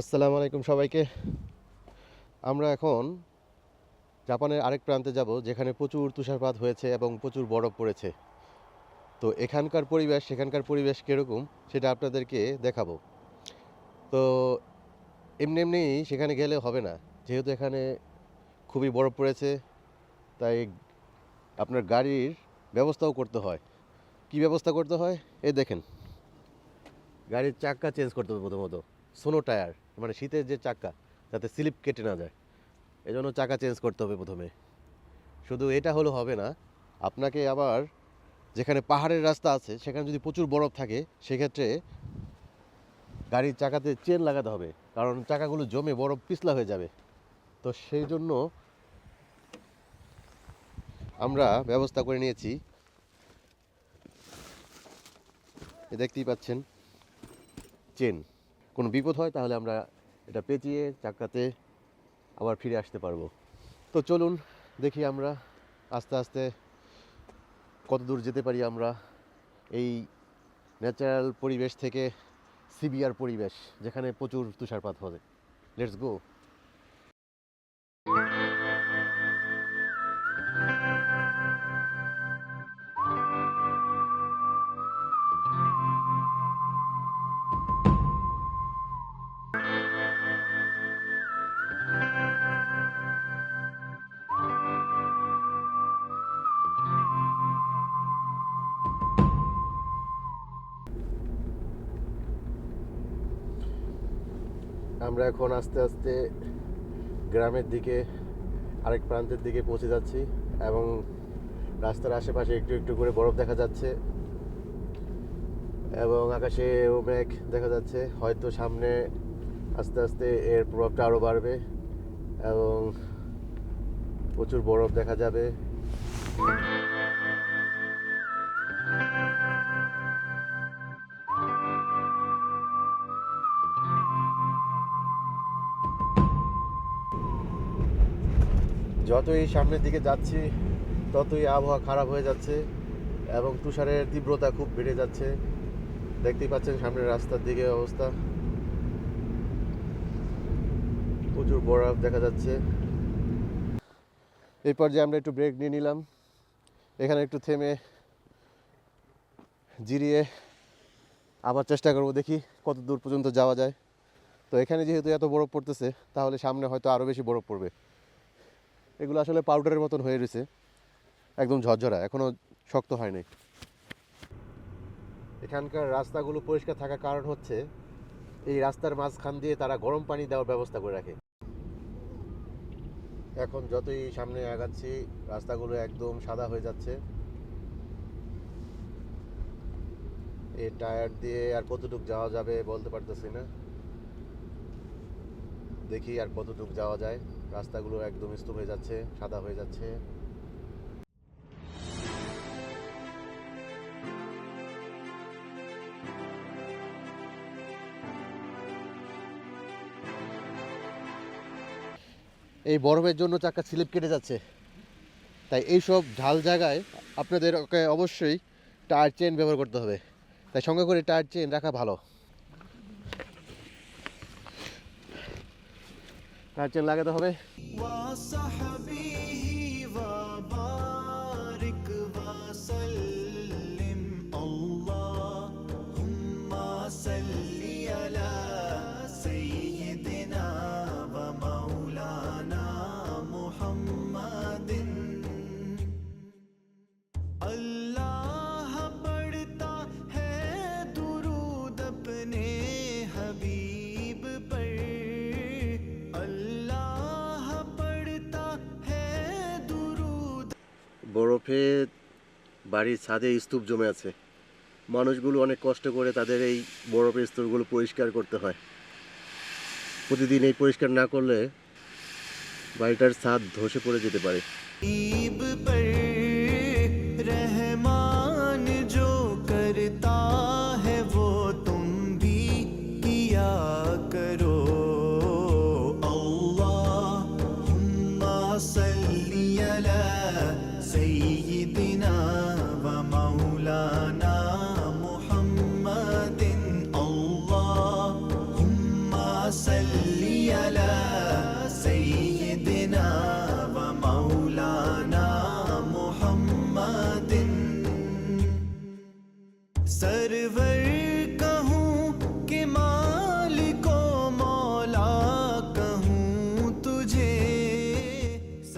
আসসালামু আলাইকুম সবাইকে। আমরা এখন জাপানের আরেক প্রান্তে যাব, যেখানে প্রচুর তুষারপাত হয়েছে এবং প্রচুর বরফ পড়েছে। তো এখানকার পরিবেশ, সেখানকার পরিবেশ কীরকম, সেটা আপনাদেরকে দেখাবো। তো এমনি এমনি সেখানে গেলে হবে না, যেহেতু এখানে খুবই বরফ পড়েছে, তাই আপনার গাড়ির ব্যবস্থাও করতে হয়। কি ব্যবস্থা করতে হয়? এই দেখেন। গাড়ির চাক্কা চেঞ্জ করতে হবে প্রথমত। সোনো টায়ার মানে শীতের যে চাকা, যাতে স্লিপ কেটে না যায়। এই জন্য চাকা চেঞ্জ করতে হবে প্রথমে। শুধু এটা হলো হবে না, আপনাকে আবার যেখানে পাহাড়ের রাস্তা আছে, সেখানে যদি প্রচুর বরফ থাকে, সেক্ষেত্রে গাড়ির চাকাতে চেন লাগাতে হবে। কারণ চাকাগুলো জমে বরফ পিছলা হয়ে যাবে। তো সেই জন্য আমরা ব্যবস্থা করে নিয়েছি। দেখতেই পাচ্ছেন, চেন। কোনো বিপদ হয়, তাহলে আমরা এটা পেঁচিয়ে, চাক্কাতে আবার ফিরে আসতে পারব। তো চলুন দেখি আমরা আস্তে আস্তে কত দূর যেতে পারি আমরা এই ন্যাচারাল পরিবেশ থেকে সিবিআর পরিবেশ, যেখানে প্রচুর তুষারপাত হবে। লেটস গো আমরা এখন আস্তে আস্তে গ্রামের দিকে, আরেক প্রান্তের দিকে পৌঁছে যাচ্ছি এবং রাস্তার আশেপাশে একটু একটু করে বরফ দেখা যাচ্ছে এবং আকাশে মেঘ দেখা যাচ্ছে। হয়তো সামনে আস্তে আস্তে এর প্রভাবটা আরও বাড়বে এবং প্রচুর বরফ দেখা যাবে। যতই সামনের দিকে যাচ্ছি, ততই আবহাওয়া খারাপ হয়ে যাচ্ছে এবং তুষারের তীব্রতা খুব বেড়ে যাচ্ছে। দেখতেই পাচ্ছেন সামনের রাস্তার দিকে অবস্থা। প্রচুর বরফ দেখা যাচ্ছে। এই পর্যায়ে আমরা একটু ব্রেক নিয়ে নিলাম। এখানে একটু থেমে জিরিয়ে আবার চেষ্টা করব দেখি কত দূর পর্যন্ত যাওয়া যায়। তো এখানে যেহেতু এত বরফ পড়তেছে, তাহলে সামনে হয়তো আরও বেশি বরফ পড়বে। এগুলো আসলে পাউডারের মতন হয়ে রয়েছে। একদম ঝরঝরা এখনও শক্ত হয়নি। এখানকার রাস্তাগুলো পরিষ্কার থাকার কারণ হচ্ছে, এই রাস্তার মাঝখান দিয়ে তারা গরম পানি দেওয়ার ব্যবস্থা করে রাখে। এখন যতই সামনে আগাচ্ছি, রাস্তাগুলো একদম সাদা হয়ে যাচ্ছে। এই টায়ার দিয়ে আর কতটুক যাওয়া যাবে বলতে পারতেছি না। দেখি আর কতটুক যাওয়া যায়। রাস্তাগুলো একদম স্তূপ হয়ে যাচ্ছে, সাদা হয়ে যাচ্ছে। এই বরফের জন্য চাকা স্লিপ কেটে যাচ্ছে। তাই এই সব ঢাল জায়গায় আপনাদেরকে অবশ্যই টায়ার চেন ব্যবহার করতে হবে। তাই সঙ্গে করে টায়ার চেন রাখা ভালো। على سيدنا ومولانا محمد বরফে বাড়ির ছাদে স্তূপ জমে আছে। মানুষগুলো অনেক কষ্ট করে তাদের এই বরফের স্তূপগুলো পরিষ্কার করতে হয়। প্রতিদিন এই পরিষ্কার না করলে বাড়িটার ছাদ ধসে পড়ে যেতে পারে। சருவழி